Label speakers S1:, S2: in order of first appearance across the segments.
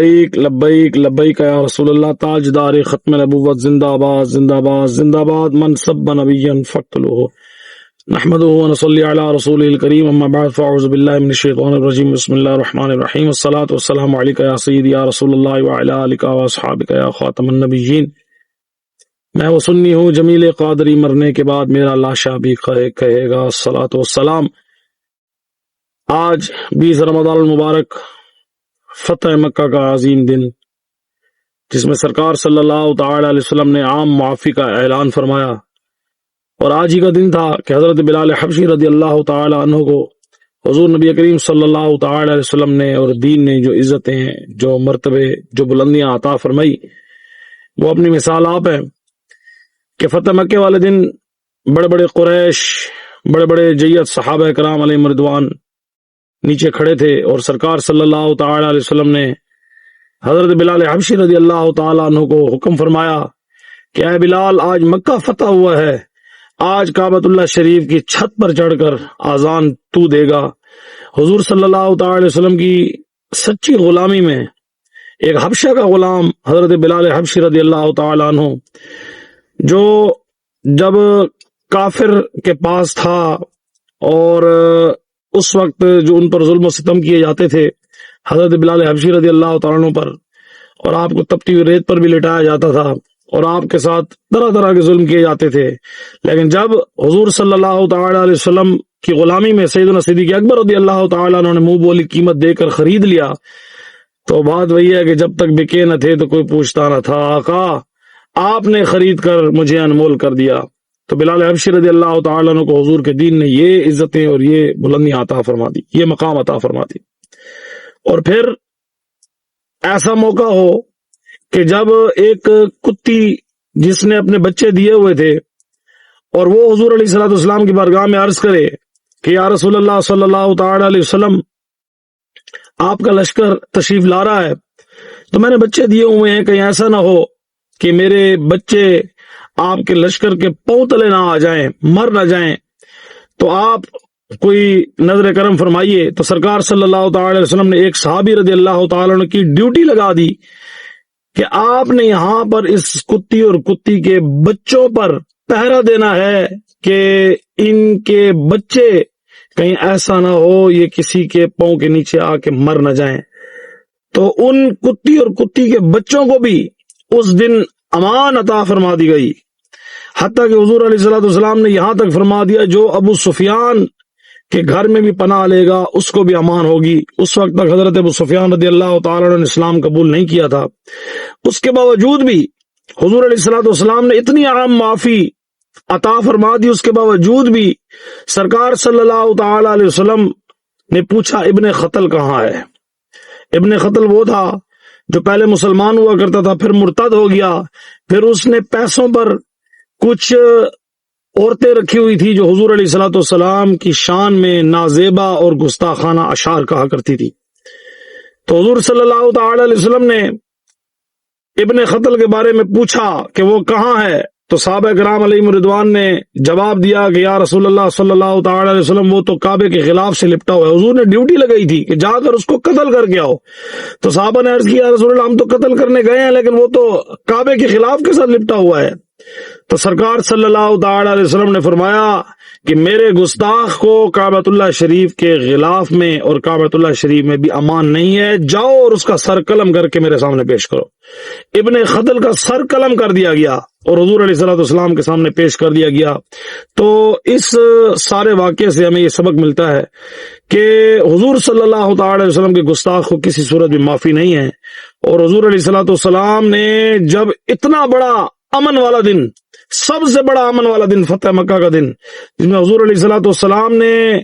S1: لبیک لبیک لبیک یا رسول اللہ، تاجدار ختم نبوت زندہ باد زندہ باد زندہ باد من سب نبی فقتلوه نحمده ونصلي على رسوله الكريم اما بعد، فاعوذ بالله من الشيطان الرجيم بسم الله الرحمن الرحيم والصلاة والسلام عليك يا سيدي يا رسول الله وعلى آلك واصحابك يا خاتم النبيين میں وہ سنی ہوں جمیل قادری مرنے کے بعد میرا لاشا بھی کہے گا الصلاة والسلام. آج بیس رمضان المبارک فتح مکہ کا عظیم دن، جس میں سرکار صلی اللہ تعالی علیہ وسلم نے عام معافی کا اعلان فرمایا۔ اور آج ہی کا دن تھا کہ حضرت بلال حبشی رضی اللہ تعالی عنہ کو حضور نبی کریم صلی اللہ تعالی علیہ وسلم نے اور دین نے جو عزتیں، جو مرتبے، جو بلندیاں عطا فرمائی، وہ اپنی مثال آپ ہے کہ فتح مکے والے دن بڑے بڑے قریش، بڑے بڑے جیت صحابہ کرام علیہ مردوان نیچے کھڑے تھے اور سرکار صلی اللہ تعالی علیہ وسلم نے حضرت بلال حبشی رضی اللہ تعالیٰ عنہ کو حکم فرمایا کہ اے بلال، آج مکہ فتح ہوا ہے۔ آج کعبۃ اللہ شریف کی چھت پر چڑھ کر آزان تو دے گا۔ حضور صلی اللہ تعالی علیہ وسلم کی سچی غلامی میں ایک حبشہ کا غلام حضرت بلال حبشی رضی اللہ تعالیٰ عنہ، جو جب کافر کے پاس تھا اور اس وقت جو ان پر ظلم و ستم کیے جاتے تھے، حضرت بلال حبشی رضی اللہ تعالیٰ پر، اور آپ کو تپتی ہوئی ریت پر بھی لٹایا جاتا تھا، اور آپ کے ساتھ طرح طرح کے ظلم کیے جاتے تھے۔ لیکن جب حضور صلی اللہ تعالی علیہ وسلم کی غلامی میں سیدنا صدیق اکبر رضی اللہ تعالیٰ نے منہ بولی قیمت دے کر خرید لیا، تو بات وہی ہے کہ جب تک بکے نہ تھے تو کوئی پوچھتا نہ تھا، آقا، آپ نے خرید کر مجھے انمول کر دیا۔ تو بلال حبشی رضی اللہ تعالیٰ عنہ کو حضور کے دین نے یہ عزتیں اور یہ بلندیاں عطا فرما دی یہ مقام عطا فرما دی اور پھر ایسا موقع ہو کہ جب ایک کتی جس نے اپنے بچے دیے ہوئے تھے اور وہ حضور علیہ صلاح اسلام کی بارگاہ میں عرض کرے کہ یا رسول اللہ صلی اللہ تعالی علیہ وسلم، آپ کا لشکر تشریف لا رہا ہے، تو میں نے بچے دیے ہوئے ہیں، کہیں ایسا نہ ہو کہ میرے بچے آپ کے لشکر کے پاؤں تلے نہ آ جائیں، مر نہ جائیں۔ تو آپ کوئی نظر کرم فرمائیے تو سرکار صلی اللہ تعالی علیہ وسلم نے ایک صحابی رضی اللہ تعالی عنہ کی ڈیوٹی لگا دی کہ آپ نے یہاں پر اس کتی اور کتی کے بچوں پر پہرا دینا ہے کہ ان کے بچے کہیں ایسا نہ ہو یہ کسی کے پاؤں کے نیچے آ کے مر نہ جائیں۔ تو ان کتی اور کتی کے بچوں کو بھی اس دن امان عطا فرما دی گئی۔ حتیٰ کہ حضور علیہ صلاح والسلام نے یہاں تک فرما دیا، جو ابو سفیان کے گھر میں بھی پناہ لے گا، اس کو بھی امان ہوگی۔ اس وقت تک حضرت ابو سفیان رضی اللہ تعالیٰ نے اسلام قبول نہیں کیا تھا۔ اس کے باوجود بھی حضور علیہ السلاۃ والسلام نے اتنی عام معافی عطا فرما دی، اس کے باوجود بھی سرکار صلی اللہ تعالی علیہ وسلم نے پوچھا، ابن قتل کہاں ہے؟ ابن قتل وہ تھا جو پہلے مسلمان ہوا کرتا تھا، پھر مرتد ہو گیا، پھر اس نے پیسوں پر کچھ عورتیں رکھی ہوئی تھی جو حضور علیہ السلاۃ والسلام کی شان میں نازیبا اور گستاخانہ اشار کہا کرتی تھی تو حضور صلی اللہ تعالی علیہ وسلم نے ابن قتل کے بارے میں پوچھا کہ وہ کہاں ہے؟ تو صحابہ کرام علیہ مردوان نے جواب دیا کہ یا رسول اللہ صلی اللہ تعالی علیہ وسلم، وہ تو کعبے کے خلاف سے لپٹا ہوا ہے۔ حضور نے ڈیوٹی لگائی تھی کہ جا کر اس کو قتل کر کے آؤ۔ تو صحابہ نے عرض کیا، رسول اللہ، ہم تو قتل کرنے گئے ہیں، لیکن وہ تو کعبے کے خلاف کے ساتھ لپٹا ہوا ہے۔ تو سرکار صلی اللہ تعالی علیہ وسلم نے فرمایا کہ میرے گستاخ کو کابت اللہ شریف کے غلاف میں اور کابت اللہ شریف میں بھی امان نہیں ہے، جاؤ اور اس کا سر قلم کر کے میرے سامنے پیش کرو۔ ابن خدل کا سر قلم کر دیا گیا اور حضور علیہ صلاح السلام کے سامنے پیش کر دیا گیا۔ تو اس سارے واقعے سے ہمیں یہ سبق ملتا ہے کہ حضور صلی اللہ تعالی وسلم کے گستاخ کو کسی صورت میں معافی نہیں ہے۔ اور حضور علیہ صلاح السلام نے جب اتنا بڑا امن والا دن، سب سے بڑا امن والا دن، فتح مکہ کا دن۔ جس میں حضور علیہ السلاۃ والسلام نے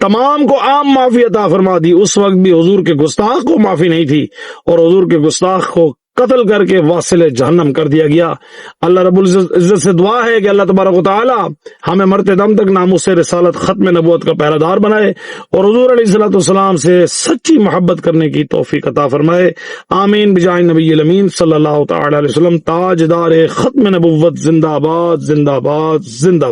S1: تمام کو عام معافی عطا فرما دی۔ اس وقت بھی حضور کے گستاخ کو معافی نہیں تھی اور حضور کے گستاخ کو قتل کر کے واصل جہنم کر دیا گیا۔ اللہ رب العزت سے دعا ہے کہ اللہ تبارک و تعالی ہمیں مرتے دم تک ناموں سے رسالت ختم نبوت کا پہرا دار بنائے اور حضور علیہ السلط والسلام سے سچی محبت کرنے کی توفیق عطا فرمائے۔ آمین۔ بجائے نبی الامین صلی اللہ تعالی علیہ وسلم، تاجدار ختم نبوت، زندہ باد زندہ باد زندہ باد۔